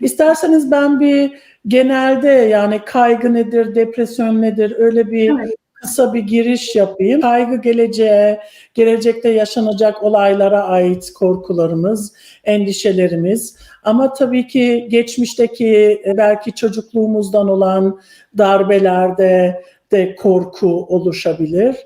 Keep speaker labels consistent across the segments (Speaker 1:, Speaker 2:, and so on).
Speaker 1: İsterseniz ben bir genelde yani kaygı nedir, depresyon nedir öyle bir
Speaker 2: Evet.
Speaker 1: kısa bir giriş yapayım. Kaygı geleceğe, gelecekte yaşanacak olaylara ait korkularımız, endişelerimiz. Ama tabii ki geçmişteki e, belki çocukluğumuzdan olan darbelerde de korku oluşabilir.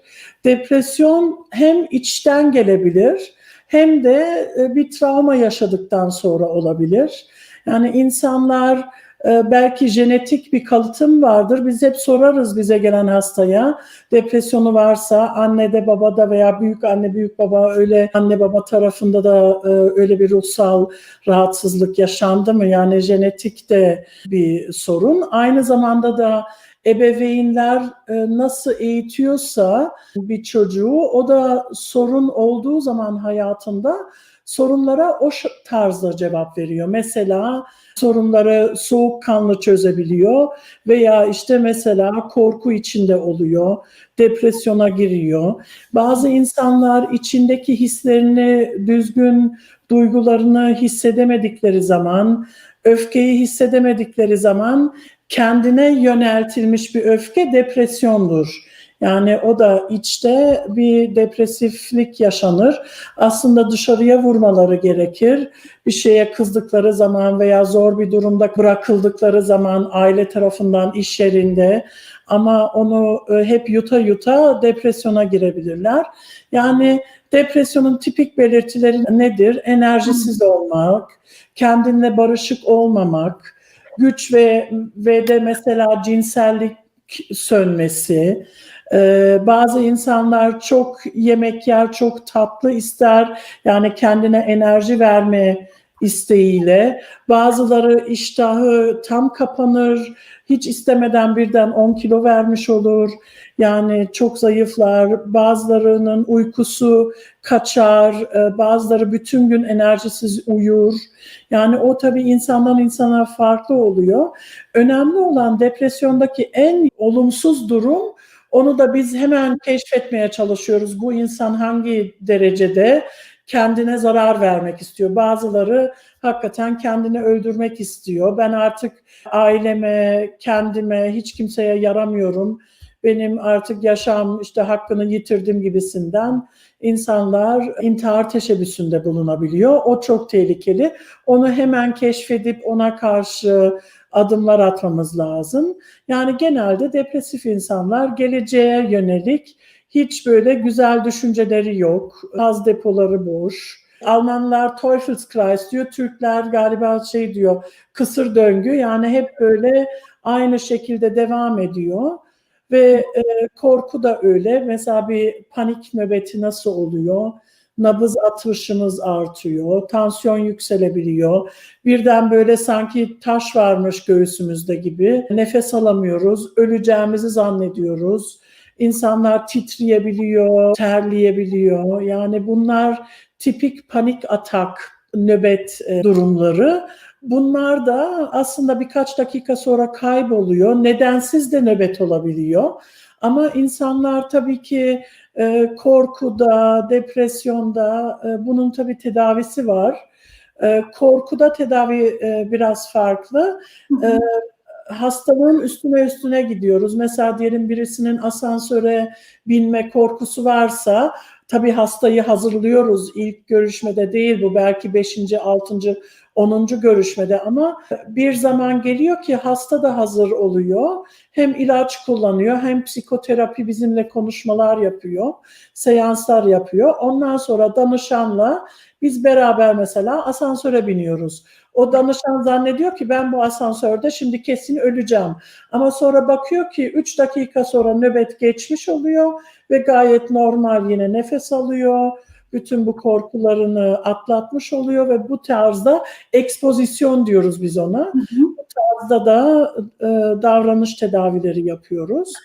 Speaker 1: Depresyon hem içten gelebilir hem de e, bir travma yaşadıktan sonra olabilir. Yani insanlar e, belki jenetik bir kalıtım vardır. Biz hep sorarız bize gelen hastaya depresyonu varsa annede babada veya büyük anne büyük baba öyle anne baba tarafında da e, öyle bir ruhsal rahatsızlık yaşandı mı? Yani jenetik de bir sorun. Aynı zamanda da ebeveynler e, nasıl eğitiyorsa bir çocuğu o da sorun olduğu zaman hayatında sorunlara o tarzda cevap veriyor. Mesela sorunları soğukkanlı çözebiliyor veya işte mesela korku içinde oluyor, depresyona giriyor. Bazı insanlar içindeki hislerini düzgün duygularını hissedemedikleri zaman, öfkeyi hissedemedikleri zaman kendine yöneltilmiş bir öfke depresyondur. Yani o da içte bir depresiflik yaşanır. Aslında dışarıya vurmaları gerekir. Bir şeye kızdıkları zaman veya zor bir durumda bırakıldıkları zaman aile tarafından iş yerinde ama onu e, hep yuta yuta depresyona girebilirler. Yani depresyonun tipik belirtileri nedir? Enerjisiz olmak, kendinle barışık olmamak, güç ve ve de mesela cinsellik sönmesi. Ee, bazı insanlar çok yemek yer, çok tatlı ister. Yani kendine enerji verme isteğiyle. Bazıları iştahı tam kapanır. Hiç istemeden birden 10 kilo vermiş olur. Yani çok zayıflar. Bazılarının uykusu kaçar. Ee, Bazıları bütün gün enerjisiz uyur. Yani o tabii insandan insana farklı oluyor. Önemli olan depresyondaki en olumsuz durum onu da biz hemen keşfetmeye çalışıyoruz. Bu insan hangi derecede kendine zarar vermek istiyor. Bazıları hakikaten kendini öldürmek istiyor. Ben artık aileme, kendime, hiç kimseye yaramıyorum. Benim artık yaşam işte hakkını yitirdim gibisinden insanlar intihar teşebbüsünde bulunabiliyor. O çok tehlikeli. Onu hemen keşfedip ona karşı adımlar atmamız lazım. Yani genelde depresif insanlar geleceğe yönelik hiç böyle güzel düşünceleri yok. Gaz depoları boş. Almanlar Teufelskreis diyor, Türkler galiba şey diyor, kısır döngü. Yani hep böyle aynı şekilde devam ediyor. Ve e, korku da öyle. Mesela bir panik nöbeti nasıl oluyor? Nabız atışımız artıyor, tansiyon yükselebiliyor. Birden böyle sanki taş varmış göğsümüzde gibi. Nefes alamıyoruz, öleceğimizi zannediyoruz. İnsanlar titreyebiliyor, terleyebiliyor. Yani bunlar tipik panik atak, nöbet e, durumları. Bunlar da aslında birkaç dakika sonra kayboluyor. Nedensiz de nöbet olabiliyor. Ama insanlar tabii ki e, korkuda, depresyonda e, bunun tabii tedavisi var. E, korkuda tedavi e, biraz farklı. E, hastalığın üstüne üstüne gidiyoruz. Mesela diyelim birisinin asansöre binme korkusu varsa tabii hastayı hazırlıyoruz. İlk görüşmede değil bu belki 5. 6. 10. görüşmede ama bir zaman geliyor ki hasta da hazır oluyor. Hem ilaç kullanıyor hem psikoterapi bizimle konuşmalar yapıyor. Seanslar yapıyor. Ondan sonra danışanla biz beraber mesela asansöre biniyoruz. O danışan zannediyor ki ben bu asansörde şimdi kesin öleceğim. Ama sonra bakıyor ki 3 dakika sonra nöbet geçmiş oluyor ve gayet normal yine nefes alıyor. Bütün bu korkularını atlatmış oluyor ve bu tarzda ekspozisyon diyoruz biz ona. Bu tarzda da e, davranış tedavileri yapıyoruz.